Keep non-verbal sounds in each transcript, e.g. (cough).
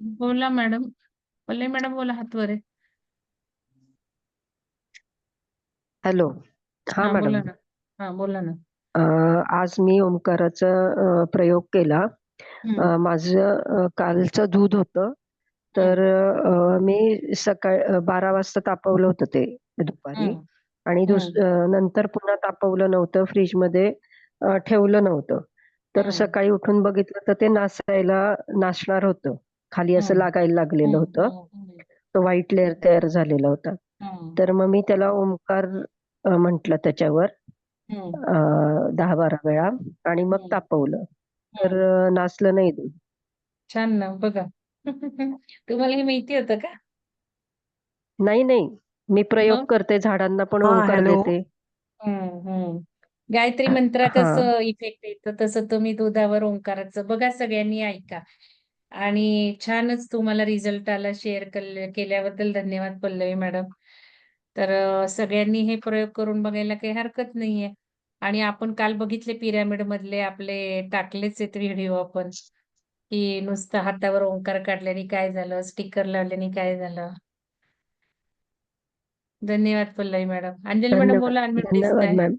बोला madam. Pallavi madam बोला हात वर आहे हॅलो. हा हा मॅडम. बोला ना. हा बोला ना. अ, आज मी ओंकाराचा अ, प्रयोग केला. हम्म, अ, माझं अ, कालचं दूध होतं. तर अ, मी सकाळ बारा वाजता तापवलं होतं ते दुपारी. हम्म, आणि दुस हम्म, अ, नंतर पुन्हा तापवलं नव्हतं. फ्रीजमध्ये अ, ठेवलं नव्हतं. तर सकाळी उठून बघितलं तर ते नासायला नासणार होतं. खाली असं लागायला लागलेलं होतं. तो व्हाईट लेअर तयार झालेला होता. तर मग मी त्याला ओंकार अ, म्हटलं त्याच्यावर अ, दहा बारा वेळा आणि मग तापवलं. तर. अ, नासलं नाही दूध छान ना बघा. (laughs) तुम्हाला हे माहिती होतं का? नाही नाही. मी प्रयोग मग? करते झाडांना पण हा ओंकार हॅलो. देते. गायत्री मंत्रात हा. इफेक्ट येतं तसं तुम्ही दुधावर ओंकाराचं बघा सगळ्यांनी ऐका. आणि छानच तुम्हाला रिझल्ट आला शेअर केल्याबद्दल धन्यवाद पल्लवी मॅडम तर अ, सगळ्यांनी हे प्रयोग करून बघायला काही हरकत नाहीये. आणि आपण काल बघितले पिरामिड मधले आपले टाकलेच आहेत व्हिडिओ आपण. की नुसतं हातावर ओंकार काढल्याने काय झालं स्टिकर लावल्याने काय झालं. धन्यवाद पल्लवी मॅडम अंजली मॅडम धन्यवाद. बोला अनम्यूट धन्यवाद दिसताय. मॅम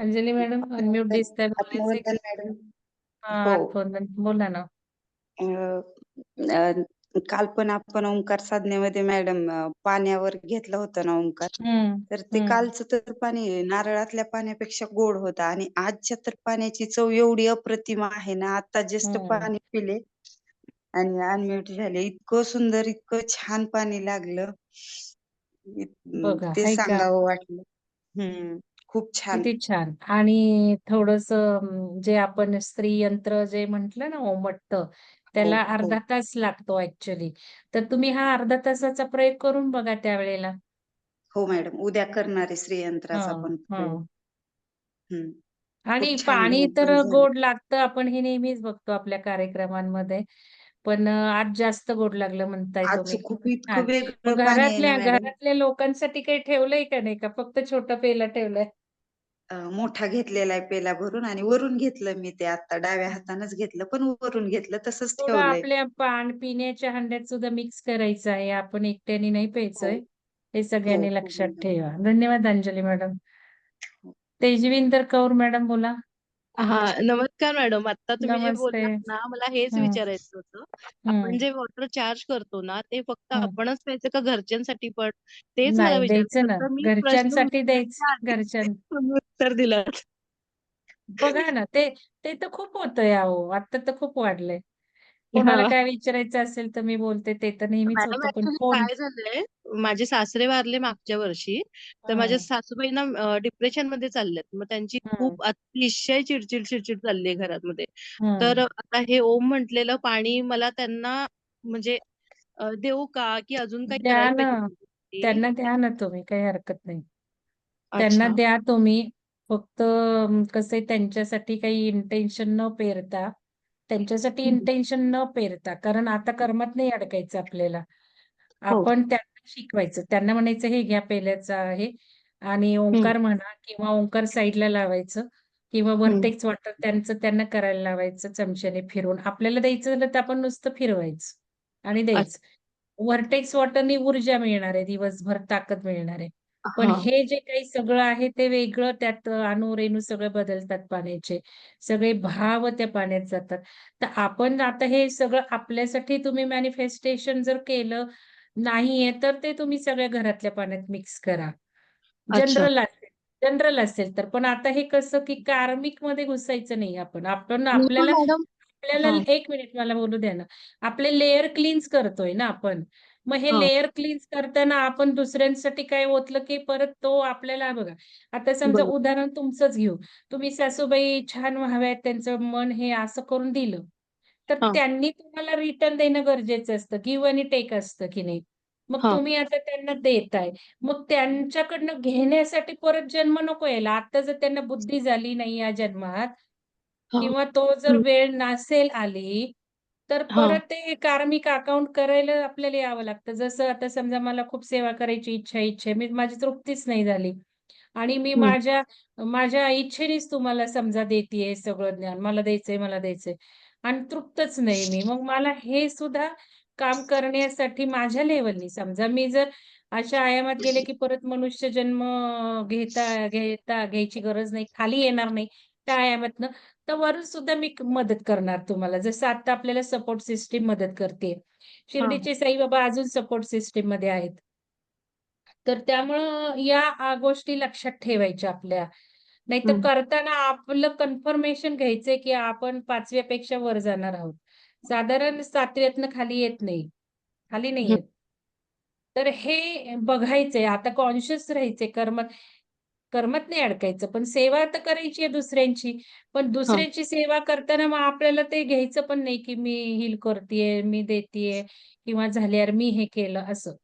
अंजली मॅडम अनम्यूट आत्मवंदन दिसताय बोलायचंय आत्मवंदन मॅडम. हा हो. बोला ना. अं, अं, काल पण आपण ओंकार साधनेमध्ये मॅडम अं, पाण्यावर घेतलं होतं ना ओंकार. हम्म. तर ते हम्म. कालचं तर पाणी नारळातल्या पाण्यापेक्षा गोड होतं आणि आजच्या तर पाण्याची चव एवढी अप्रतिम आहे ना आता जस्ट हम्म. पाणी पिले आणि अनम्यूट झाले. इतकं सुंदर इतकं छान पाणी लागलं. इत- बघा ते हाय का? सांगावं वाटलं. हम्म. खूप छान. किती छान. आणि थोडस जे आपण स्त्री यंत्र जे म्हंटल ना ओमटतं हो त्याला हो अर्धा तास लागतो ऍक्च्युली तर तुम्ही हा अर्धा तासाचा प्रयोग करून बघा त्यावेळेला. हो मॅडम उद्या करणारे हा श्रीयंत्राचा पण हा. प्रयोग. हम्म आणि खूप छान पाणी तर झालं गोड लागतं आपण हे नेहमीच बघतो आपल्या कार्यक्रमांमध्ये. पण अं, आज जास्त गोड लागलं म्हणताय आज तुम्ही. खूप इतकं वेगळं मग पाणी आहे ना घरातल्या मॅडम. घरातल्या लोकांसाठी काही ठेवलंय का नाही का? फक्त छोटं पेला ठेवलंय. मोठा घेतलेला आहे पेला भरून आणि वरून घेतलं मी ते आता डाव्या हातानच घेतलं पण वरून घेतलं तसंच थोडं ठेवलंय. आपल्या पाण पिण्याच्या हंड्यात सुद्धा मिक्स करायचं आहे. आपण एकट्याने नाही प्यायचंय. हे. हो सगळ्यांनी हो लक्षात ठेवा. धन्यवाद अंजली मॅडम. हो. तेजविंदर कौर मॅडम बोला. हा नमस्कार मॅडम. आता तुम्ही जे नमस्ते. बोललात ना मला हेच विचारायचं होतं. आपण जे वॉटर चार्ज करतो ना ते फक्त आपणच प्यायचं का घरच्यांसाठी पण? तेच मला नाही विचारायचं ना होतं. मी प्रश्न घरच्यांसाठी द्यायच. विचारण्याच्या घरच्यां (laughs) तुम्ही उत्तर दिलं बघा ना ते ते तर खूप होतंय अहो. आता तर खूप वाढलंय. कोणाला हा काय विचारायचं असेल तर मी बोलते ते तर नेहमीच मॅडम होतं पण फोन काय झालंय माझे सासरे वारले मागच्या वर्षी तर माझ्या हम्म सासूबाईंना डिप्रेशनमध्ये चाललेत मग त्यांची खूप अतिशय चिडचिड चिडचिड चालली आहे घरामध्ये. तर आता हे ओम म्हटलेलं पाणी मला त्यांना म्हणजे अ, देऊ का? की अजून काही द्या करायला ना. पाहिजे? त्याच्यासाठी? त्यांना द्या ना तुम्ही काही हरकत नाही. त्यांना अच्छा. द्या तुम्ही फक्त अं, कसं आहे त्यांच्यासाठी काही इंटेन्शन न पेरता त्यांच्यासाठी. इंटेन्शन न पेरता कारण आता कर्मात नाही अडकायचं आपल्याला. हो. आपण त्यांना शिकवायचं. त्यांना म्हणायचं हे घ्या पेल्याचं आहे. आणि हम्म, ओंकार म्हणा किंवा ओंकार साईडला लावायचं किंवा हम्म. व्हर्टेक्स वॉटर त्यांचं त्यांना करायला लावायचं चमच्याने फिरून आपल्याला द्यायचं झालं तर आपण नुसतं फिरवायचं आणि अच्छा. द्यायचं व्हर्टेक्स वॉटरनी ऊर्जा मिळणार आहे दिवसभर ताकद मिळणार आहे. पण हा. हे जे काही सगळं आहे ते वेगळं त्यात अणु रेणू सगळे बदलतात पाण्याचे. सगळे भाव त्या पाण्यात जातात. तर आपण आता हे सगळं आपल्यासाठी तुम्ही मॅनिफेस्टेशन जर केलं नाहीये तर ते तुम्ही सगळ्या घरातल्या पाण्यात मिक्स करा. अच्छा. जनरल असेल जनरल असेल तर. पण आता हे कसं की कार्मिकमध्ये घुसायचं नाही आपण. आपण मी आपल्याला मॅडम. आपल्याला हा. एक मिनिट मला बोलू द्या ना. आपले लेअर क्लीन्स करतोय ना आपण. मग हे लेअर क्लीन्स करताना आपण दुसऱ्यांसाठी काय ओतलं की परत तो आपल्याला बघा आता समजा उदाहरण तुमचंच घेऊ. तुम्ही सासूबाई छान व्हाव्यात त्यांचं मन हे असं करून दिलं. तर त्यांनी तुम्हाला रिटर्न देणं गरजेचं असतं. गिव्ह आणि टेक असतं की नाही. मग तुम्ही आता त्यांना देताय. मग त्यांच्याकडनं घेण्यासाठी परत जन्म नको यायला. आता जर त्यांना बुद्धी झाली नाही या जन्मात किंवा तो जर वेळ नसेल आली तर हा. परत ते कार्मिक अकाउंट करायला आपल्याला यावं लागतं. जसं आता समजा मला खूप सेवा करायची इच्छा आहे, इच्छा आहे. मी माझी तृप्तीच नाही झाली. आणि मी हम्म, माझ्या माझ्या इच्छेनेच तुम्हाला समजा देतेय सगळं ज्ञान. मला द्यायचंय मला द्यायचंय. आणि तृप्तच नाही मी. मग मला हे सुद्धा काम करण्यासाठी माझ्या लेव्हलनी समजा मी जर अशा आयामात गेले, की परत मनुष्य जन्म घेता घेता घ्यायची गरज नाही, खाली येणार नाही. त्या आयामातनं, तर वरून सुद्धा मी मदत करणार तुम्हाला. जसं आता आपल्याला सपोर्ट सिस्टम मदत करते. शिर्डीचे साईबाबा अजून सपोर्ट सिस्टममध्ये आहेत. तर त्यामुळं या गोष्टी लक्षात ठेवायच्या आपल्या. नाहीतर. करताना आपलं कन्फर्मेशन घ्यायचंय, की आपण 5व्या पेक्षा वर जाणार आहोत. साधारण 7व्यातनं खाली येत नाही. खाली नाही. येत. तर हे बघायचंय. आता कॉन्शियस राहायचंय. कर्मात कर्मात नाही अडकायचं. पण सेवा तर करायची आहे दुसऱ्यांची. पण दुसऱ्यांची सेवा करताना मग आपल्याला ते घ्यायचं पण नाही, की मी हील करतीये, मी देतीये किंवा झाल्यावर मी हे केलं असं.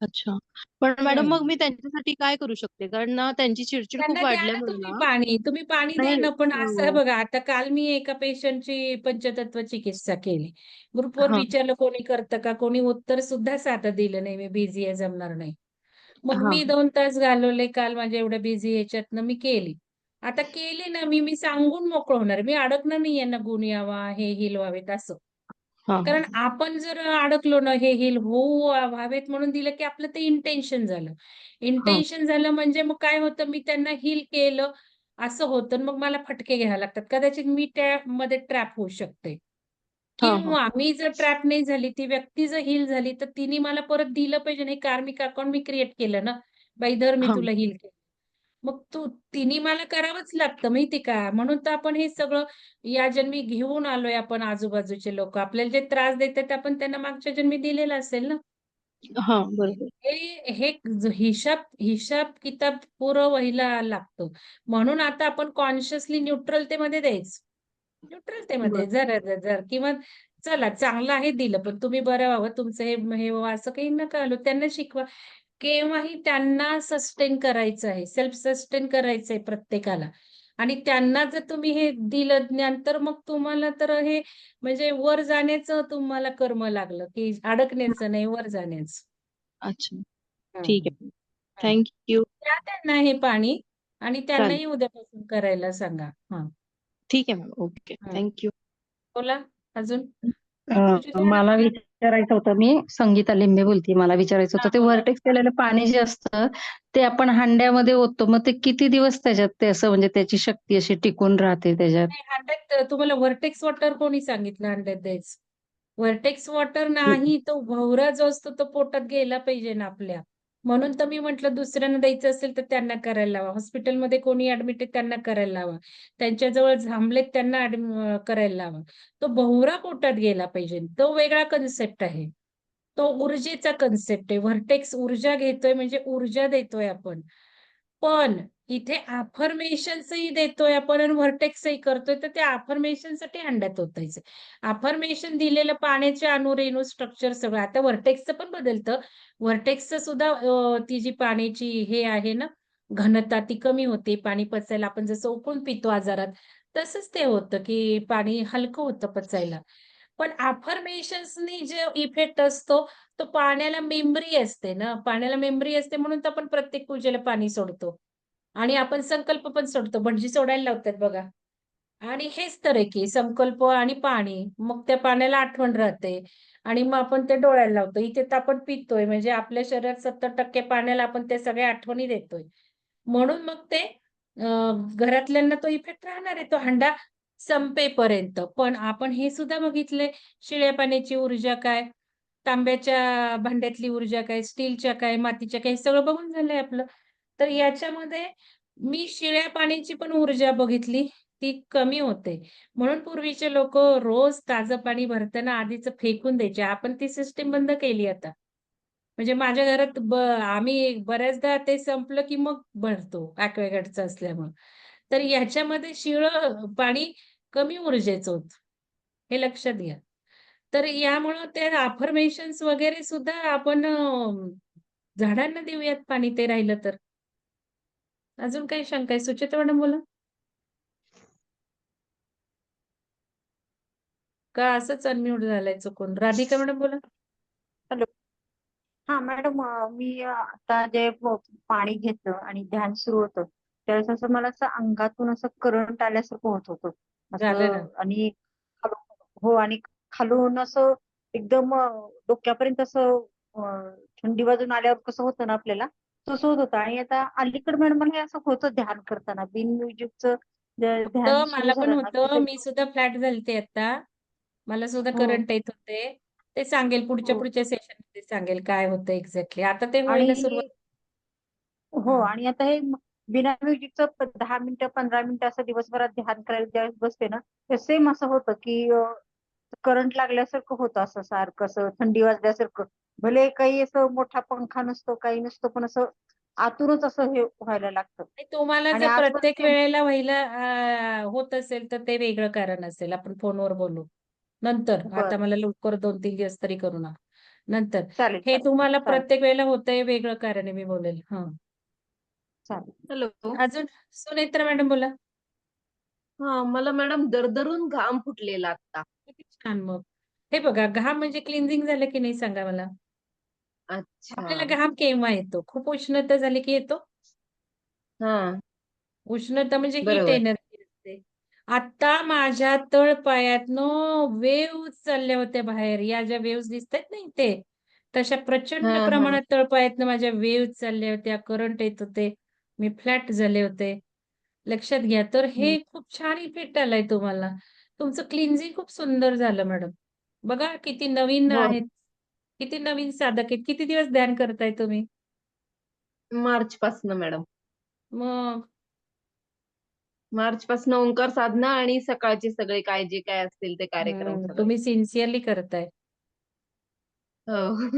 अच्छा. पण मॅडम हं. मग मी त्यांच्यासाठी काय करू शकते? कारण ना त्यांची चिडचिड खूप द्या ना वाढल्यामुळे तुम्ही ना पाणी. तुम्ही पाणी द्या नाही ना. पण असं आहे अ, बघा, आता काल मी एका पेशंटची पंचतत्व चिकित्सा केली. ग्रुपवर हां. विचारलं कोणी करतं का? कोणी उत्तर सुद्धा साधं दिलं नाही, मी बिझी आहे, जमणार नाही. मग हां. मी 2 तास घालवले काल माझ्या एवढ्या बिझी ह्याच्यातनं मी केली. आता केली ना मी, मी सांगून मोकळं होणार. मी अडकणार नाही यांना गुण यावा, हे हील व्हावेत असं. हां, कारण हां. आपण जर अडकलो ना, हे हील होऊ व्हावेत म्हणून दिलं, की आपलं ते इंटेन्शन झालं. हां. इंटेन्शन झालं म्हणजे मग काय होतं, मी त्यांना हील केलं असं होतं आणि मग मला फटके घ्यावे लागतात. कदाचित मी त्यामध्ये ट्रॅप होऊ शकते. किंवा मी जर ट्रॅप नाही झाली, ती व्यक्ती जर हील झाली, तर तिने मला परत दिलं पाहिजे. हे कार्मिक अकाउंट मी क्रिएट केलं ना. बाई धर मी हां. तुला हील केलं. मग तू तिने मला करावंच लागतं माहिती का? म्हणून तर आपण हे सगळं या जन्मी घेऊन आलोय आपण आजूबाजूचे लोकं. आपल्याला जे त्रास देतात आपण त्यांना मागच्या जन्मी दिलेला असेल ना. हां, बरोबर. हे हे ज हिसाब हिसाब-किताब पुरं व्हायला लागतो. म्हणून आता आपण कॉन्शियसली न्यूट्रलतेमध्ये द्यायचं. न्यूट्रलतेमध्ये. जरा जर जर किंवा चला चांगलं आहे दिलं, पण तुम्ही बरं व्हावं, तुमचं हे हे व्हावं असं काही नका घालू. त्यांना शिकवा. केव्हाही त्यांना सस्टेन करायचं आहे. सेल्फ सस्टेन करायचंय प्रत्येकाला. आणि त्यांना जर तुम्ही हे दिलं ज्ञान, तर मग तुम्हाला तर हे म्हणजे वर जाण्याचं तुम्हाला कर्म लागलं, की अडकण्याचं नाही, वर जाण्याचं. अच्छा. ठीक. आहे. Thank you. द्या त्यांना हे पाणी आणि. त्यांनाही उद्यापासून करायला सांगा. हां. ठीक आहे मॅम. ओके. हं. Thank you. बोला अजून? मला. विचारायचं होतं, मी संगीता लिंबे बोलतेय. मला विचारायचं होतं, ते. व्हर्टेक्स केलेलं पाणी जे असतं, ते आपण हांड्यामध्ये ओततो. मग ते किती दिवस त्याच्यात ते असं म्हणजे त्याची शक्ती अशी टिकून राहते त्याच्यात? हंड्यात तुम्हाला व्हर्टेक्स वॉटर कोणी सांगितलं हंड्यात द्यायचं? व्हर्टेक्स वॉटर नाही, तो भवरा जो असतो तो पोटात गेला पाहिजे ना आपल्या. म्हणून तर मी म्हटलं दुसऱ्यांना द्यायचं असेल तर त्यांना करायला लावा. हॉस्पिटलमध्ये कोणी ऍडमिट आहे त्यांना करायला लावा. त्यांच्याजवळ थांबलेत त्यांना करायला लावा. तो भोवरा पोटात गेला पाहिजे. तो वेगळा कन्सेप्ट आहे. तो ऊर्जेचा कन्सेप्ट आहे. व्हर्टेक्स ऊर्जा घेतोय म्हणजे ऊर्जा देतोय आपण. पण इथे अफर्मेशन्सही देतोय आपण आणि व्हर्टेक्सही करतोय, तर त्या अफर्मेशनसाठी हंड्यात ओतायचं. अफर्मेशन दिलेलं पाण्याचे अणु, रेणू, स्ट्रक्चर सगळं. आता व्हर्टेक्सचं पण बदलतं. व्हर्टेक्सचं सुद्धा ती जी पाण्याची हे आहे ना, घनता ती कमी होते. पाणी पचायला आपण जसं उकळून पितो आजारात, तसंच ते होतं, की पाणी हलकं होतं पचायला. पण अफर्मेशन्सनी जो इफेक्ट असतो, तो पाण्याला मेमरी असते ना. पाण्याला मेमरी असते म्हणून तर आपण प्रत्येक पूजेला पाणी सोडतो. आणि आपण संकल्प पण सोडतो. भटजी सोडायला लावतात बघा. आणि हेच तर आहे की संकल्प आणि पाणी. मग त्या पाण्याला आठवण राहते आणि मग आपण ते डोळ्याला लावतो. इथे तर आपण पितोय म्हणजे आपल्या शरीरात 70% पाण्याला आपण ते सगळ्या आठवणी देतोय. म्हणून मग ते घरातल्यांना तो इफेक्ट राहणार आहे. तो हंडा संपेपर्यंत. पण आपण हे सुद्धा बघितले शिळ्या पाण्याची ऊर्जा काय, तांब्याच्या भांड्यातली ऊर्जा काय, स्टीलच्या काय, मातीच्या काय, सगळं बघून झालंय आपलं. तर याच्यामध्ये मी शिळ्या पाण्याची पण ऊर्जा बघितली, ती कमी होते. म्हणून पूर्वीचे लोक रोज ताजं पाणी भरताना आधीच फेकून द्यायचे. आपण ती सिस्टम बंद केली आता. म्हणजे माझ्या घरात ब आम्ही बऱ्याचदा ते संपलं की मग भरतो ऍक्वेगडचं असल्यामुळं. तर याच्यामध्ये शिळं पाणी कमी ऊर्जेचं होत हे लक्षात घ्या. तर यामुळं ते अफर्मेशन्स वगैरे सुद्धा आपण झाडांना देऊयात पाणी ते राहिलं तर. अजून काही शंका आहे? सुचेता मॅडम बोला. का असंच अनम्यूट झालंय चुकून? राधिका मॅडम बोला. हॅलो. हां, मॅडम मी आता जे पाणी घेतलं आणि ध्यान सुरू होतं, त्यावेळेस असं मला असं अंगातून असं करंट आल्यासारखं होत होतं. आणि हो आणि खालून असं एकदम डोक्यापर्यंत असं थंडी वाजून आल्यावर कसं होतं ना आपल्याला तसं होत. होतं आणि आता अलीकडे मॅडम मला हे असं होतं ध्यान करताना बिन म्युझिकचं ध्यान होतं सुरू मला पण झालं ना की होतं. ते- मी सुद्धा फ्लॅट झालते आता. मला सुद्धा हो. करंट येत होते. ते सांगेल पुढच्या हो. पुढच्या सेशनमध्ये सांगेल काय होतं एक्झॅक्टली आता ते आणि व्हायला सुरुवात. हो हं. आणि आता हे म- बिना म्युझिकचं दहा मिनिटं पंधरा मिनिटं असं दिवसभरात ध्यान करायला ज्यावेळेस बसते ना ते सेम असं होतं की करंट लागल्यासारखं होतं असं सारखं असं थंडी वाजल्यासारखं. भले काही असं मोठा पंखा नसतो काही नसतो पण असं आतूनच असं हे व्हायला लागतं. आणि तुम्हाला आणि जर प्रत्येक ते- वेळेला व्हायला अं, होत असेल तर ते वेगळं कारण असेल. आपण फोनवर बोलू. नंतर आता बरं. मला लवकर दोन तीन दिवस तरी करू ना नंतर चालेल हे चालेल. तुम्हाला चालेल. प्रत्येक वेळेला होतंय वेगळं कारण आहे मी बोलेल. हा. चालेल. हॅलो. अजून सुनेत्रा मॅडम बोला. हा मला मॅडम दरदरून घाम फुटलेला आता. किती छान मग. हे बघा घाम म्हणजे क्लिन्झिंग झालं की नाही सांगा मला? आपल्याला अच्छा घाम केव्हा येतो? खूप उष्णता झाली की येतो? हा. उष्णता म्हणजे हीट बरोबर. एनर्जी असते. आता माझ्या तळपायातनं वेव्स चालल्या होत्या बाहेर. या ज्या वेव्स दिसतात ना इथे तशा प्रचंड हा, हा. प्रमाणात तळपायातनं माझ्या वेव्स चालल्या होत्या करंट येत होते मी फ्लॅट झाले होते. लक्षात घ्या. तर हे खूप छान इफेक्ट आलाय तुम्हाला. तुमचं क्लिन्झिंग खूप सुंदर झालं मॅडम बघा किती नवीन हो. आहेत. किती नवीन साधक आहेत किती दिवस ध्यान करताय तुम्ही? मार्च पासन मॅडम. मग? मार्च पासन ओंकार साधना आणि सकाळचे सगळे काय जे काय असतील ते कार्यक्रम हम्म, तुम्ही सिन्सिअरली करताय. हो.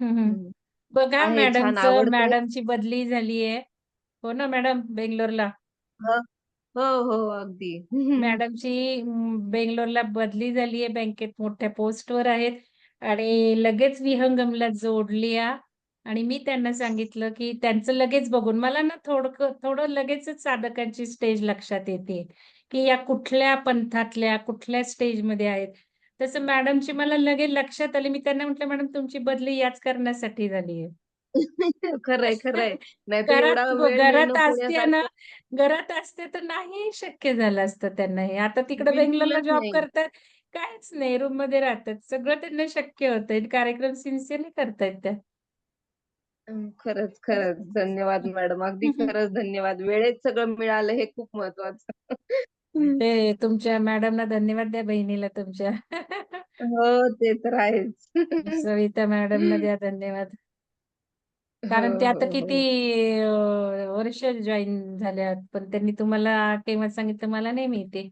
हम्म. हम्म. बघा आहे, छान मॅडमचं आवडतंय. मॅडमची बदली झालीये. हो ना मॅडम? बेंगलोरला? हो हो अगदी. मॅडमची म, बेंगलोरला बदली झालीये बँकेत. मोठ्या पोस्टवर आहेत. आणि लगेच विहंगमला जोडल्या आणि मी त्यांना सांगितलं की त्यांचं लगेच बघून मला ना थोडं थोडं लगेचच साधकांची स्टेज लक्षात येते. की या कुठल्या पंथातल्या कुठल्या स्टेजमध्ये आहेत. तसं मॅडमची मला लगेच लक्षात आली. मी त्यांना म्हटलं मॅडम तुमची बदली याच कारणासाठी झालीये (laughs) खरंय खरंय. एवढा घरात असते ना घरात असते तर नाही शक्य झालं असतं त्यांना हे. आता तिकडे बेंगलोरला जॉब. करतात. काहीच नाही. रूममध्ये राहतात. सगळं त्यांना शक्य होतंय. कार्यक्रम सिन्सिअरली करतायत त्या. खरंच खरंच. धन्यवाद मॅडम. अगदी (laughs) खरंच धन्यवाद. वेळेत सगळं मिळालं हे खूप महत्वाचं. ते तुमच्या मॅडमला धन्यवाद द्या बहिणीला तुमच्या. (laughs) हो ते तर आहेच. सविता मॅडमला द्या धन्यवाद. कारण हो, ते आता हो, किती हो. अं, वर्ष जॉईन झाल्यात पण त्यांनी तुम्हाला केव्हा सांगितलं मला नाही माहिती.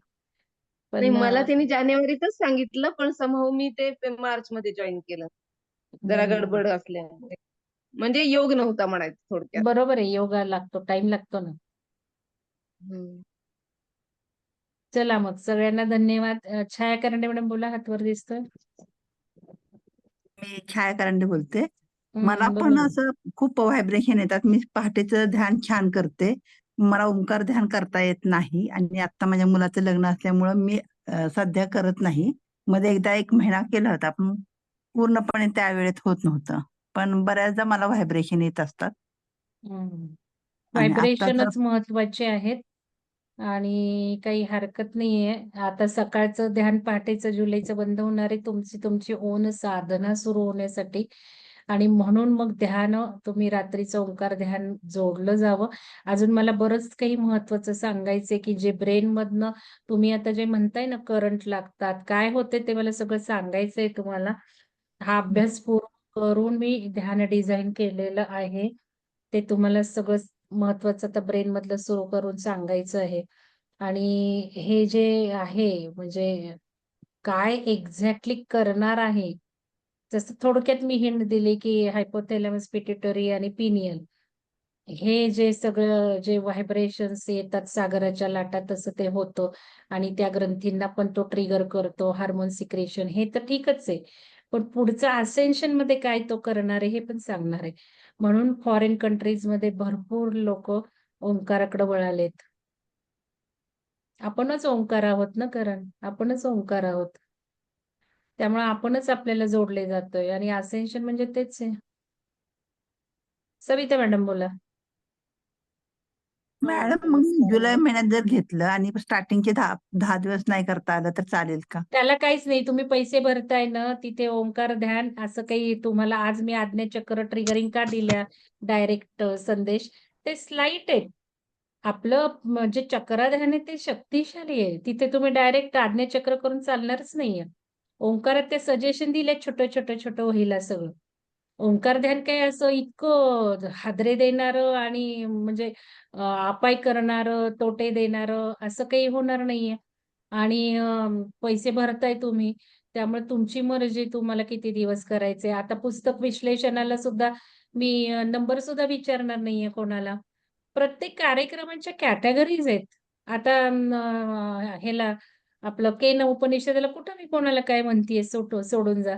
नाही पण मला अं, त्यांनी जानेवारीतच सांगितलं पण समहाऊ मी ते मार्च मध्ये जॉईन केलं. जरा हम्म. गडबड असल्यामुळे. म्हणजे योग नव्हता म्हणायचं थोडक्यात. बरोबर आहे योगा लागतो टाइम लागतो ना. चला मग सगळ्यांना धन्यवाद. अं, छाया करंडे मॅडम बोला हातवर दिसतोय. मी छाया करंडे बोलते. मला बोला पण ना. असं खूप व्हायब्रेशन येतात. मी पहाटेचं ध्यान छान करते. मला ओंकार ध्यान करता येत नाही आणि आता माझ्या मुलाचं लग्न असल्यामुळं मी सध्या करत नाही. मध्ये एकदा एक महिना केला होता पण पूर्णपणे त्या वेळेत होत नव्हतं. पण बऱ्याचदा मला व्हायब्रेशन येत असतात. व्हायब्रेशनच महत्त्वाचे आहेत आणि काही हरकत नाहीये. आता सकाळचं ध्यान पहाटेचं जुलैचं बंद होणार आहे. तुमची तुमची ओन साधना सुरू होण्यासाठी आणि म्हणून मग ध्यान तुम्ही रात्रीचं ओंकार ध्यान जोडलं जावं. अजून मला बरंच काही महत्वाचं सांगायचंय की जे ब्रेन मधनं तुम्ही आता जे म्हणताय ना करंट लागतात काय होते ते मला सगळं सांगायचंय तुम्हाला. हा अभ्यास पूर्ण करून मी ध्यान डिझाईन केलेलं आहे. ते तुम्हाला सगळं महत्वाचं आता ब्रेन मधलं सुरू करून सांगायचं आहे. आणि हे जे आहे म्हणजे काय एक्झॅक्टली करणार आहे जसं थोडक्यात मी हिंड दिली की हायपोथॅलॅमस पिट्युटरी आणि पिनियल हे जे सगळं जे व्हायब्रेशन्स येतात सागराच्या लाटा तसं ते होतं. आणि त्या ग्रंथींना पण तो ट्रिगर करतो हार्मोन सिक्रेशन हे तर ठीकच आहे. पण पुढचं असेन्शनमध्ये काय तो करणार आहे हे पण सांगणार आहे. म्हणून फॉरेन कंट्रीजमध्ये भरपूर लोक ओंकाराकडे वळालेत. आपणच ओंकार आहोत ना करण? आपणच ओंकार आहोत. त्यामुळे आपणच आपल्याला जोडले जातोय. आणि असेन्शन म्हणजे तेच आहे. सविता मॅडम बोला. मॅडम मग जुलै. महिन्यात जर घेतलं आणि स्टार्टिंगचे दहा दहा दिवस नाही करता आलं तर चालेल का? त्याला काहीच नाही. तुम्ही पैसे भरताय ना तिथे ओंकार ध्यान असं काही तुम्हाला आज मी आज्ञाचक्र ट्रिगरिंग का दिल्या? डायरेक्ट संदेश. ते स्लाइट आहे आपलं म्हणजे चक्र ध्यान आहे ते शक्तिशाली आहे. तिथे तुम्ही डायरेक्ट आज्ञाचक्र करून चालणारच नाहीये. ओंकारात ते सजेशन दिले छोटं छोटं छोटं होईल सगळं. ओंकार ध्यान काय असं इतकं हादरे देणार आणि म्हणजे अपाय करणार तोटे देणार असं काही होणार नाहीये. आणि पैसे भरताय तुम्ही त्यामुळे तुमची मर्जी तुम्हाला किती दिवस करायचे आता पुस्तक विश्लेषणाला सुद्धा मी नंबर सुद्धा विचारणार नाहीये कोणाला. प्रत्येक कार्यक्रमांच्या कॅटेगरीज आहेत. आता ह्याला आपलं केन उपनिषदेला कुठं मी कोणाला काय म्हणतीये सोट सोडून जा.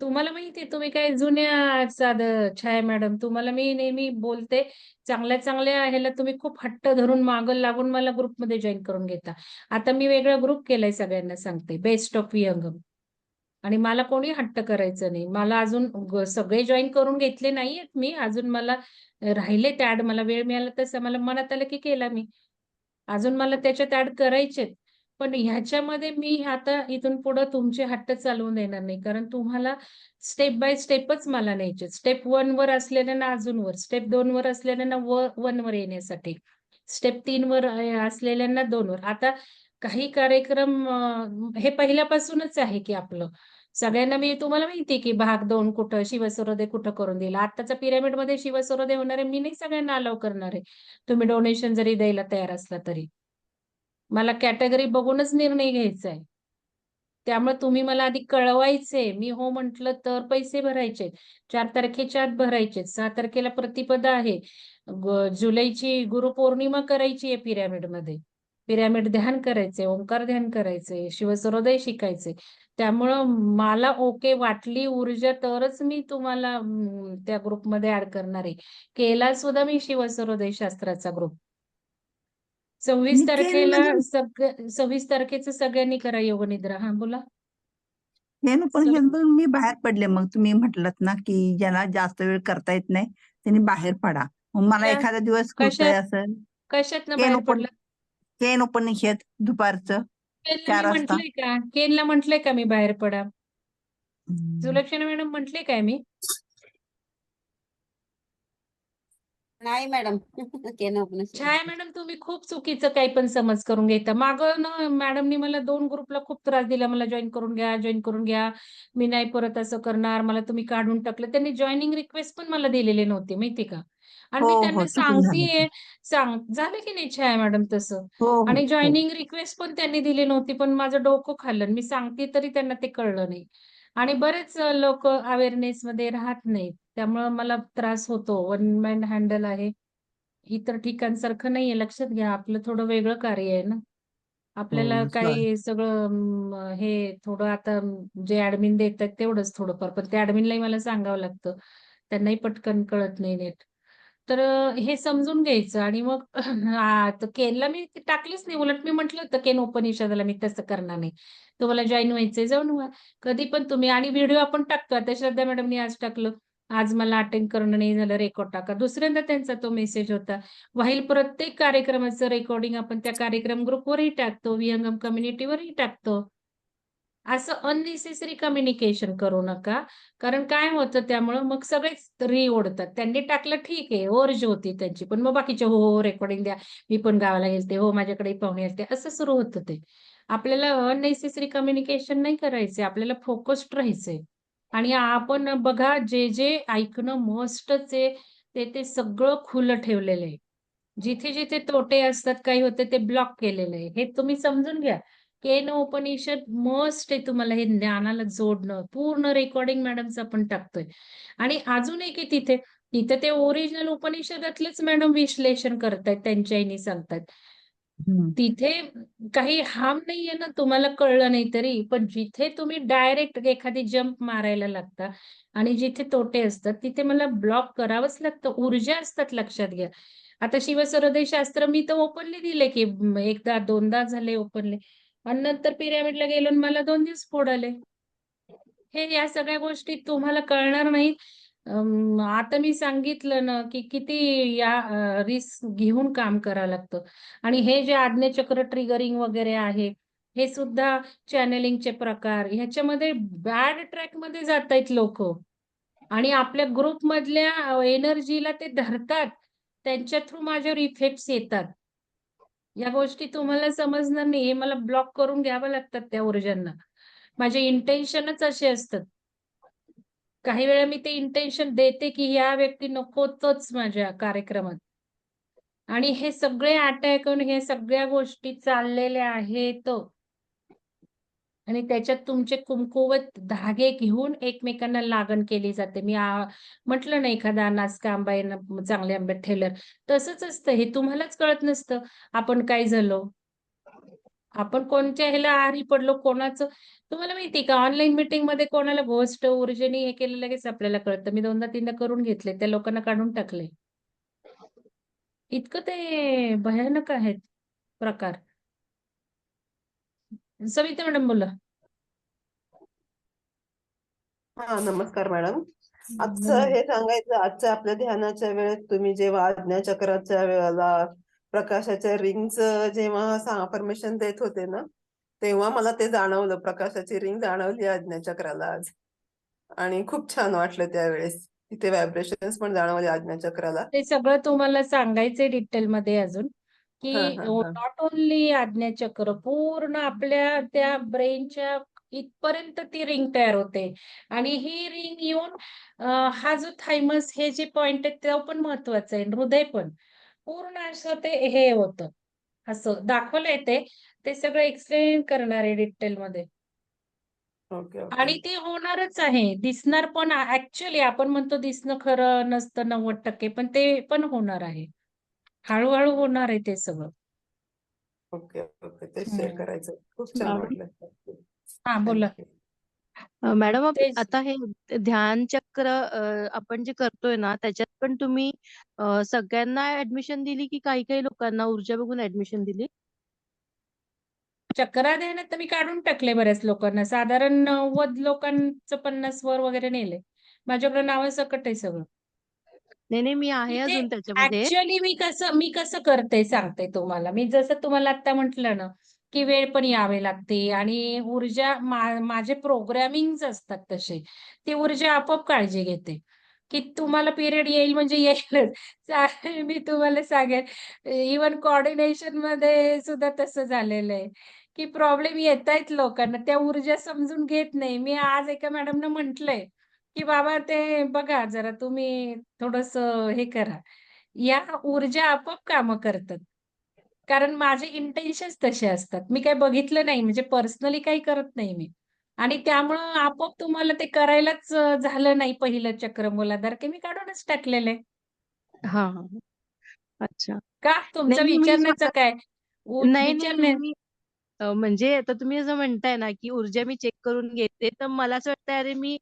तुम्हाला माहितीये तुम्ही काय जुन्या साध छाया मॅडम तुम्हाला मी नेहमी बोलते चांगल्या चांगल्या ह्याला तुम्ही खूप हट्ट धरून मागं लागून मला ग्रुपमध्ये जॉईन करून घेता. आता मी वेगळा ग्रुप केलाय सगळ्यांना सांगते बेस्ट ऑफ विहंगम आणि मला कोणी हट्ट करायचं नाही. मला अजून सगळे जॉईन करून घेतले नाहीयेत मी अजून मला राहिले त्या ऍड मला वेळ मिळाला तसं मला मनात आलं की केला मी. अजून मला त्याच्यात ऍड करायचेत. पण ह्याच्यामध्ये मी आता इथून पुढे तुमचे हट्ट चालवून देणार नाही कारण तुम्हाला स्टेप बाय स्टेपच मला न्यायचे. स्टेप वन वर असलेल्यांना अजूनवर स्टेप दोन वर असलेल्यांना वन वर येण्यासाठी. स्टेप तीन वर असलेल्यांना दोन वर. आता काही कार्यक्रम हे पहिल्यापासूनच आहे की आपलं. सगळ्यांना मी तुम्हाला माहिती की भाग दोन कुठं शिवसरोदय कुठं करून दिला? आताच्या पिरामिडमध्ये शिवसरोदय होणार आहे मी नाही सगळ्यांना अलाव करणार. आहे तुम्ही डोनेशन जरी द्यायला तयार असला तरी. मला कॅटेगरी बघूनच निर्णय घ्यायचा आहे त्यामुळे तुम्ही मला आधी कळवायचे मी हो म्हंटल तर पैसे भरायचे. चार तारखेच्या आत भरायचे. सहा तारखेला प्रतिपदा आहे. जुलैची गुरुपौर्णिमा करायची आहे पिरॅमिडमध्ये पिरॅमिड ध्यान करायचे ओंकार ध्यान करायचे शिवसरोदय शिकायचे त्यामुळं मला ओके वाटली ऊर्जा तरच मी तुम्हाला त्या ग्रुपमध्ये ऍड करणार. आहे केला सुद्धा मी शिवसरोदय शास्त्राचा ग्रुप. सव्वीस तारखेला सगळं सव्वीस तारखेचं सगळ्यांनी करा योगनिद्रा हा बोला. हे न पण ह्यातून मी बाहेर पडले. मग तुम्ही म्हटलात ना की ज्याला जास्त वेळ करता येत नाही त्यांनी बाहेर पडा. मग मला एखादा दिवस कशात? होतोय असं कशात बाहेर पडला? केन दुपारचं. चार मी वाजता. म्हंटलय का? केनला म्हंटलय का मी बाहेर पडा. सुलक्षणा मॅडम म्हंटले काय मी? नाही मॅडम. (laughs) केलं आपण छाया मॅडम तुम्ही खूप चुकीचं काही पण समज करून घेता. माग ना मॅडमनी मला दोन ग्रुपला खूप त्रास दिला. मला जॉईन करून घ्या जॉईन करून घ्या. मी नाही परत असं करणार. मला तुम्ही काढून टाकलं. त्यांनी जॉईनिंग रिक्वेस्ट पण मला दिलेले नव्हते माहिती का? आणि मी हो, हो, त्यांना सांगतेय सांग झालं की नाही छाया मॅडम तसं? हो हो, आणि हो. जॉईनिंग रिक्वेस्ट पण त्यांनी दिली नव्हती पण माझं डोकं खाल्लं. मी सांगते तरी त्यांना ते कळलं नाही. आणि बरेच लोक अवेअरनेस मध्ये राहत नाहीत. त्यामुळं मला त्रास होतो. वन मॅन हँडल आहे. इतर ठिकाणसारखं नाहीये. लक्षात घ्या. आपलं थोडं वेगळं कार्य आहे ना. आपल्याला हो, काही सगळं हे थोडं आता जे ऍडमिन देतात तेवढंच थोडंफार. पण त्या ऍडमिनलाही मला सांगावं लागतं. त्यांनाही पटकन कळत नाही नीट. तर अं, हे समजून घ्यायचं. आणि मग (clears throat) आ, तर केनला मी ती टाकलीच नाही. उलट मी म्हटलं होतं केन उपनिषदाला मी तसं करणार नाही. तुम्हाला जॉईन व्हायचंय. जाऊन व्हा कधी पण तुम्ही आणि व्हिडिओ आपण टाकतो. आता श्रद्धा मॅडमनी आज टाकलं. आज मला अटेंड करणं नाही झालं रेकॉर्ड टाका. दुसऱ्यांदा त्यांचा तो मेसेज होता व्हाईल प्रत्येक कार्यक्रमाचं रेकॉर्डिंग आपण त्या कार्यक्रम ग्रुपवरही टाकतो विहंगम कम्युनिटीवरही टाकतो. असं अननेसेसरी कम्युनिकेशन करू नका कारण काय होतं त्यामुळं मग सगळेच री ओढतात. त्यांनी टाकलं ठीक आहे ओरज होती त्यांची पण मग बाकीचे हो हो, हो रेकॉर्डिंग द्या मी पण गावाला गेलते हो माझ्याकडे पाहुणे असते असं सुरू होतं ते. आपल्याला अननेसेसरी कम्युनिकेशन नाही करायचे आपल्याला फोकस्ड राहायचंय. आणि आपण बघा जे जे ऐकणं मस्टच आहे ते ते सगळं खुलं ठेवलेलं आहे. जिथे जिथे तोटे असतात काही होते ते ब्लॉक केलेलं आहे. हे तुम्ही समजून घ्या. केन उपनिषद मस्ट आहे तुम्हाला हे ज्ञानाला जोडणं. पूर्ण रेकॉर्डिंग मॅडमचं आपण टाकतोय. आणि अजून एक आहे तिथे. तिथे ते ओरिजिनल उपनिषदातलेच मॅडम विश्लेषण करतायत त्यांच्या आईनी सांगतायत. तिथे काही हार्म नाहीये ना तुम्हाला कळलं नाही तरी पण जिथे तुम्ही डायरेक्ट एखादी जंप मारायला लागता आणि जिथे तोटे असतात तिथे मला ब्लॉक करावंच लागतं ऊर्जा असतात लक्षात घ्या. आता शिवसरोदय शास्त्र मी तर ओपनली दिले की एकदा दोनदा झाले ओपनली आणि नंतर पिरॅमिडला गेलो मला दोन दिवस फोड आले. हे या सगळ्या गोष्टी तुम्हाला कळणार नाहीत. आता मी सांगितलं ना की किती या रिस्क घेऊन काम करावं लागतं. आणि हे जे आज्ञाचक्र ट्रिगरिंग वगैरे आहे हे सुद्धा चॅनेलिंगचे प्रकार ह्याच्यामध्ये बॅड ट्रॅकमध्ये जात आहेत लोक. आणि आपल्या ग्रुप मधल्या एनर्जीला ते धरतात. त्यांच्या थ्रू माझ्यावर इफेक्ट्स येतात. या गोष्टी तुम्हाला समजणार नाही. हे मला ब्लॉक करून घ्यावं लागतात त्या ऊर्जांना. माझे इंटेन्शनच असे असतात. काही वेळा मी ते इंटेन्शन देते की ह्या व्यक्ती नकोतच माझ्या कार्यक्रमात. आणि हे सगळे अटॅक हे सगळ्या गोष्टी चाललेल्या आहेत. आणि त्याच्यात तुमचे कुमकुवत धागे घेऊन एकमेकांना लागण केली जाते. मी म्हटलं ना एखादा नासका आंबा चांगले आंबे ठेलर तसंच असतं. हे तुम्हालाच कळत नसतं. आपण काय झालो? आपण कोणत्या ह्याला आहारी पडलो कोणाचं? तुम्हाला माहिती का ऑनलाईन मीटिंगमध्ये कोणाला गोष्ट ऊर्जेने हे केलं लगेच आपल्याला कळतं. मी दोनदा तीनदा करून घेतले त्या लोकांना काढून टाकले. इतकं ते भयानक आहेत प्रकार. सविता मॅडम बोला. हा नमस्कार मॅडम. आजचं हे सांगायचं आजच्या आपल्या ध्यानाच्या वेळेस तुम्ही जेव्हा आज्ञाचक्राच्या वेळेला प्रकाशाच्या रिंगचं जेव्हा अफर्मेशन देत होते ना तेव्हा मला ते जाणवलं. प्रकाशाची रिंग जाणवली आज्ञाचक्राला आज. आणि खूप छान वाटलं त्यावेळेस. तिथे व्हायब्रेशन्स पण जाणवले आज्ञाचक्राला ते सगळं तुम्हाला सांगायचंय डिटेल मध्ये अजून की. नॉट ओनली आज्ञाचक्र पूर्ण आपल्या त्या ब्रेनच्या इथपर्यंत ती रिंग तयार होते. आणि ही रिंग येऊन हा जो थायमस हे जे पॉइंट आहे तो पण महत्वाचं आहे. हृदय पण. पूर्ण असं ते हे होतं. असं दाखवलंय ते. ते सगळं एक्सप्लेन करणार आहे डिटेल मध्ये. ओके आणि ते होणारच आहे. दिसणार पण ऍक्च्युली आपण म्हणतो दिसणं खरं नसतं नव्वद टक्के पण ते पण होणार आहे. हळूहळू होणार आहे ते सगळं. ओके ओके ते शेअर. करायचं. खूप छान मॅडम वाटलं. हा बोला. मॅडम आता हे ध्यान चक्र आपण जे करतोय ना त्याच्यात पण तुम्ही अ, सगळ्यांना ऍडमिशन दिली की काही काही लोकांना? ऊर्जा बघून ऍडमिशन दिली? चक्रा ध्यानात तर मी काढून टाकले बऱ्याच लोकांना. साधारण नव्वद लोकांचं पन्नास वर वगैरे नेले. माझ्याकडे नावासकट आहे सगळं. नाही नाही मी आहे इथे अजून त्याच्यामध्ये. मी कसं मी कसं करते सांगते तुम्हाला. मी जसं तुम्हाला आता म्हटलं ना की वेळ पण यावे लागते आणि ऊर्जा मा- माझे प्रोग्रामिंग असतात तसे. ती ऊर्जा आपोआप काळजी घेते. की तुम्हाला पिरियड येईल म्हणजे येईलच. चालेल मी तुम्हाला सांगेन. इवन कॉर्डिनेशनमध्ये सुद्धा तसं झालेलं आहे. की प्रॉब्लेम येत आहेत लोकांना. त्या ऊर्जा समजून घेत नाही. मी आज एका मॅडमनं म्हटलंय की बाबा ते बघा जरा तुम्ही थोडस हे करा. या ऊर्जा आपोआप कामं करतात. कारण माझे इंटेन्शन्स तसे असतात. मी काही बघितलं नाही. म्हणजे पर्सनली काही करत नाही मी. आणि त्यामुळं आपोआप तुम्हाला ते करायलाच झालं नाही पहिलं चक्र मूलाधार की मी काढूनच टाकलेलं आहे. हा हा हा. अच्छा. का? तुमचा नाही नाही मी विचारण्याचं स्वतः काय? उ- नाही नाही विचारण्या नाही मी अ, म्हणजे आता तुम्ही असं म्हणताय ना की ऊर्जा मी चेक करून घेते तर मला असं वाटतं अरे मी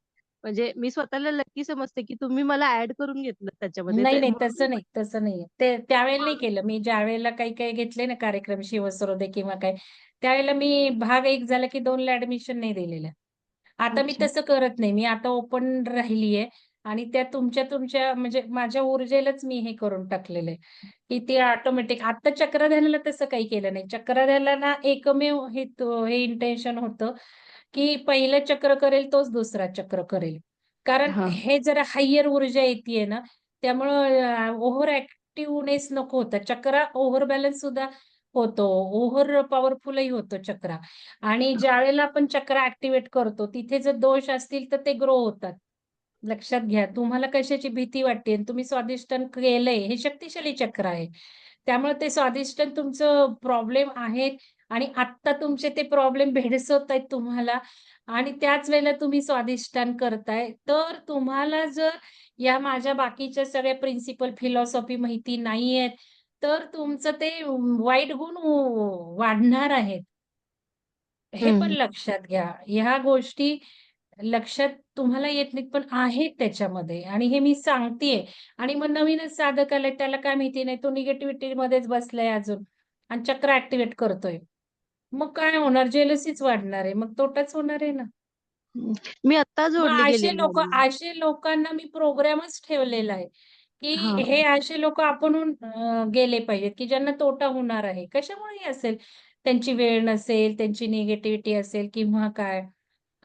म्हणजे मी स्वतःला लकी समजते की तुम्ही मला ऍड करून घेतलं त्याच्यामध्ये. नाही तर नाही म्हणून तसं नाही तसं नाही ते त्यावेळेला नाही हा. केलं. मी ज्या वेळेला काही काही घेतले ना कार्यक्रम शिवसरोदे किंवा काय त्यावेळेला मी भाग एक झाला की दोनला ऍडमिशन नाही दिलेलं. आता मी अच्छा. तसं करत नाही. मी आता ओपन राहिलीये आणि त्या तुमच्या तुमच्या म्हणजे माझ्या ऊर्जेलाच मी हे करून टाकलेलं आहे की ते ऑटोमॅटिक आता चक्रध्यानाला तसं काही केलं नाही. चक्रध्यानाला एकमेव हे तो- हे इंटेन्शन होतं. की पहिलं चक्र करेल तोच दुसरा चक्र करेल. कारण हा. जरा हायर ऊर्जा येते ना त्यामुळं ओव्हर ऍक्टिव्हनेस नको होता. चक्र ओव्हर बॅलन्स सुद्धा होतो. ओव्हर पॉवरफुलही होतो चक्र. आणि ज्या वेळेला आपण चक्र ऍक्टिव्हेट करतो तिथे जर दोष असतील तर ते ग्रो होतात. लक्षात घ्या. तुम्हाला कशाची भीती वाटते? तुम्ही स्वादिष्टन केलंय हे शक्तिशाली चक्र आहे. त्यामुळे ते स्वादिष्टन तुमचं प्रॉब्लेम आहेत आणि आत्ता तुमचे ते प्रॉब्लेम भेडसवत आहेत तुम्हाला आणि त्याच वेळेला तुम्ही स्वादिष्टान करताय. तर तुम्हाला जर या माझ्या बाकीच्या सगळ्या प्रिन्सिपल फिलॉसॉफी माहिती नाहीयेत तर तुमचं ते वाईट गुण वाढणार आहेत. हे पण लक्षात घ्या. ह्या गोष्टी लक्षात तुम्हाला येत नाहीत पण आहेत त्याच्यामध्ये आणि हे मी सांगतेय. आणि मग नवीनच साधक आलाय त्याला काय माहिती नाही तो निगेटिव्हिटी मध्येच बसलाय अजून आणि चक्र ऍक्टिव्हेट करतोय. मग काय होणार? जेलसीच वाढणार आहे. मग तोटाच होणार आहे ना. मी आता जोडली असे लोक. असे लोकांना मी प्रोग्रामच ठेवलेला आहे. की हा. हे असे लोक आपणहून अं, गेले पाहिजेत की ज्यांना तोटा होणार आहे. कशामुळे असेल. त्यांची वेळ नसेल त्यांची निगेटिव्हिटी असेल किंवा काय.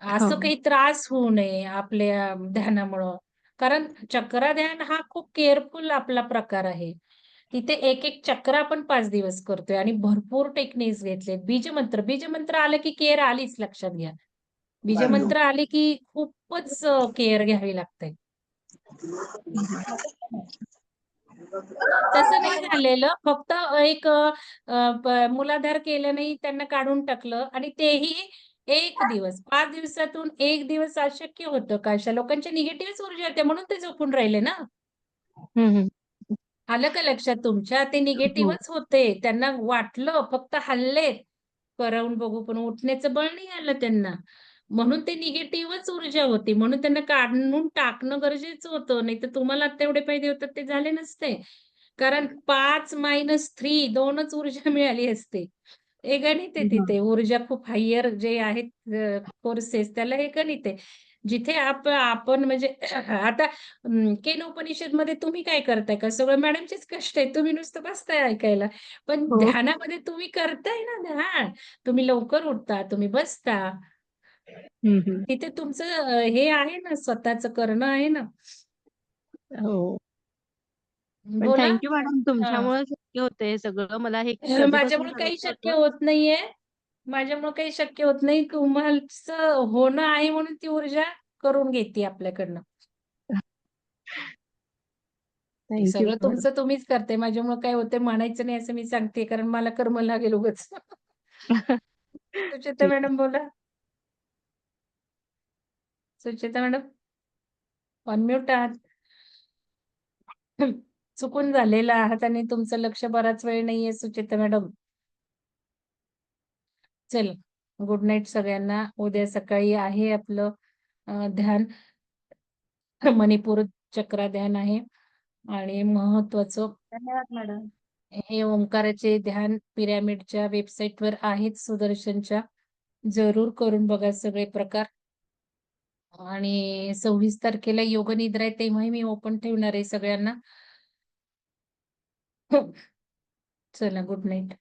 असं काही त्रास होऊ नये आपल्या ध्यानामुळं. कारण चक्र ध्यान हा खूप केअरफुल आपला प्रकार आहे. तिथे एक एक चक्र आपण पाच दिवस करतोय आणि भरपूर टेक्निक्स घेतलेत बीजमंत्र बीजमंत्र आलं की केअर आलीच लक्षात घ्या. बीजमंत्र आले की खूपच केअर घ्यावी लागते. तसं नाही झालेलं. फक्त एक मुलाधार केलं नाही त्यांना काढून टाकलं आणि तेही एक दिवस. पाच दिवसातून एक दिवस अशक्य होतं का? अशा लोकांच्या निगेटिव्ह ऊर्जा होत्या म्हणून ते झोपून राहिले ना? हम्म, हम्म. आलं का लक्षात? तुमच्या ते हो. निगेटिव्हच होते. त्यांना वाटलं फक्त हल्ले करावून बघू पण उठण्याचं बळ नाही आलं त्यांना. म्हणून ते निगेटिव्हच ऊर्जा होती. म्हणून त्यांना काढून टाकणं गरजेचं होतं. नाही तर तुम्हाला तेवढे फायदे होतात ते झाले नसते. कारण पाच मायनस थ्री दोनच ऊर्जा (laughs) मिळाली असते. हे गणित आहे हा. तिथे. ऊर्जा खूप हायर जे आहेत कोर्सेस त्याला हे गणित आहे. जिथे आप आपण म्हणजे (clears throat) आता केन उपनिषदमध्ये तुम्ही काय करताय का? सगळं मॅडमचेच कष्ट आहे तुम्ही नुसतं बसताय ऐकायला. पण हो. ध्यानामध्ये तुम्ही करताय ना ध्यान. तुम्ही लवकर उठता तुम्ही बसता. तिथे तुमचं हे आहे ना स्वतःचं करणं आहे ना. हो. बोला. थँक्यू मॅडम तुमच्यामुळे शक्य होतंय हे सगळं. मला हे माझ्यामुळे काही शक्य होतं. होत नाहीये. माझ्यामुळे काही शक्य होत नाही. तुम्हाला होणं आहे म्हणून ती ऊर्जा करून घेते आपल्याकडनं. सगळं तुमचं तुम्हीच करते माझ्यामुळे काय होते म्हणायचं नाही असं मी सांगते कारण मला कर्म लागेल उगाच. (laughs) सुचेता मॅडम बोला. सुचेता मॅडम ऑनम्यूट आहात. चुकून झालेला आहात आणि तुमचं लक्ष बराच वेळ नाहीये सुचेता मॅडम. चल गुड नाईट सगळ्यांना. उद्या सकाळी आहे आपलं ध्यान. मणिपूर चक्र ध्यान आहे आणि महत्वाचं धन्यवाद मॅडम. हे ओंकाराचे ध्यान पिरॅमिडच्या वेबसाईटवर आहेत सुदर्शनच्या. जरूर करून बघा सगळे प्रकार. आणि सव्वीस तारखेला योग निद्रा आहे तेव्हाही मी ओपन ठेवणार आहे सगळ्यांना. चला गुड नाईट.